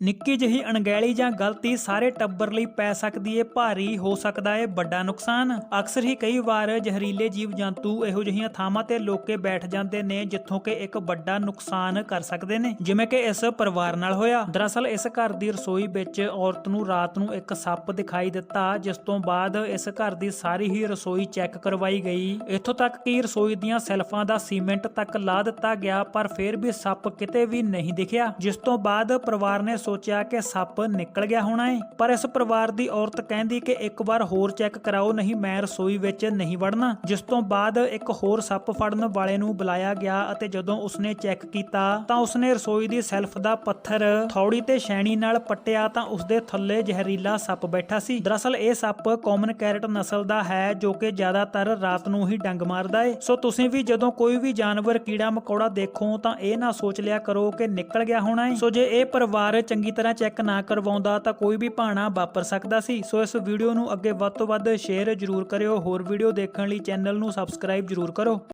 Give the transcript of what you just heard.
ਨਿੱਕੀ ਜਿਹੀ ਅਣਗਹਿਲੀ ਜਾਂ ਗਲਤੀ ਸਾਰੇ ਟੱਬਰ ਲਈ ਪੈ ਸਕਦੀ ਏ, ਭਾਰੀ ਹੋ ਸਕਦਾ ਏ, ਵੱਡਾ ਨੁਕਸਾਨ। ਅਕਸਰ ਹੀ ਕਈ ਵਾਰ ਜ਼ਹਿਰੀਲੇ ਜੀਵ ਜੰਤੂ ਇਹੋ ਜਿਹੀਆਂ ਥਾਵਾਂ ਤੇ ਲੋਕੇ ਬੈਠ ਜਾਂਦੇ ਨੇ ਜਿੱਥੋਂ ਕਿ ਇੱਕ ਵੱਡਾ ਨੁਕਸਾਨ ਕਰ ਸਕਦੇ ਨੇ, ਜਿਵੇਂ ਕਿ ਇਸ ਪਰਿਵਾਰ ਨਾਲ ਹੋਇਆ। ਦਰਅਸਲ ਇਸ ਘਰ ਦੀ ਰਸੋਈ ਵਿੱਚ ਔਰਤ ਨੂੰ ਰਾਤ ਨੂੰ ਇੱਕ ਸੱਪ ਦਿਖਾਈ ਦਿੱਤਾ, ਜਿਸ ਤੋਂ ਬਾਅਦ ਇਸ ਘਰ ਦੀ ਸਾਰੀ ਹੀ ਰਸੋਈ ਚੈੱਕ ਕਰਵਾਈ ਗਈ। ਇੱਥੋਂ ਤੱਕ ਕਿ ਰਸੋਈ ਦੀਆਂ ਸੈਲਫਾਂ ਦਾ ਸੀਮੈਂਟ ਤੱਕ ਲਾ ਦਿੱਤਾ ਗਿਆ, ਪਰ ਫਿਰ ਵੀ ਸੱਪ ਕਿਤੇ ਵੀ ਨਹੀਂ ਦਿਖਿਆ, ਜਿਸ ਤੋਂ ਬਾਅਦ ਪਰਿਵਾਰ ਨੇ ਸੋਚਿਆ ਕਿ ਸੱਪ ਨਿਕਲ ਗਿਆ ਹੋਣਾ ਏ, ਪਰ ਇਸ ਪਰਿਵਾਰ ਦੀ ਔਰਤ ਕਹਿੰਦੀ ਕਿ ਇੱਕ ਵਾਰ ਹੋਰ ਚੈੱਕ ਕਰਾਓ, ਨਹੀਂ ਮੈਂ ਰਸੋਈ ਵਿੱਚ ਨਹੀਂ ਵੜਨਾ। ਜਿਸ ਤੋਂ ਬਾਅਦ ਇੱਕ ਹੋਰ ਸੱਪ ਫੜਨ ਵਾਲੇ ਨੂੰ ਬੁਲਾਇਆ ਗਿਆ ਅਤੇ ਜਦੋਂ ਉਸਨੇ ਚੈੱਕ ਕੀਤਾ ਤਾਂ ਉਸਨੇ ਰਸੋਈ ਦੀ ਸੈਲਫ ਦਾ ਪੱਥਰ ਥੌੜੀ ਤੇ ਸ਼ੈਣੀ ਨਾਲ ਪੱਟਿਆ ਤਾਂ ਉਸਦੇ ਥੱਲੇ ਜ਼ਹਿਰੀਲਾ ਸੱਪ ਬੈਠਾ ਸੀ। ਦਰਅਸਲ ਇਹ ਸੱਪ ਕਾਮਨ ਕੈਰਟ ਨਸਲ ਦਾ ਹੈ, ਜੋ ਕਿ ਜ਼ਿਆਦਾਤਰ ਰਾਤ ਨੂੰ ਹੀ ਡੰਗ ਮਾਰਦਾ ਏ। ਸੋ ਤੁਸੀਂ ਵੀ ਜਦੋਂ ਕੋਈ ਵੀ ਜਾਨਵਰ ਕੀੜਾ ਮਕੌੜਾ ਦੇਖੋ ਤਾਂ ਇਹ ਨਾ ਸੋਚ ਲਿਆ ਕਰੋ ਕਿ ਨਿਕਲ ਗਿਆ ਹੋਣਾ ਏ। ਸੋ ਜੇ ਇਹ ਪਰਿਵਾਰ ਚੰਗੀ ਤਰ੍ਹਾਂ ਚੈੱਕ ਨਾ ਕਰਵਾਉਂਦਾ ਤਾਂ ਕੋਈ ਵੀ ਭਾਣਾ ਵਾਪਰ ਸਕਦਾ ਸੀ। ਸੋ ਇਸ ਵੀਡੀਓ ਨੂੰ ਅੱਗੇ ਵੱਧ ਤੋਂ ਵੱਧ ਸ਼ੇਅਰ ਜ਼ਰੂਰ ਕਰਿਓ। ਹੋਰ ਵੀਡੀਓ ਦੇਖਣ ਲਈ ਚੈਨਲ ਨੂੰ ਸਬਸਕ੍ਰਾਈਬ ਜ਼ਰੂਰ ਕਰੋ।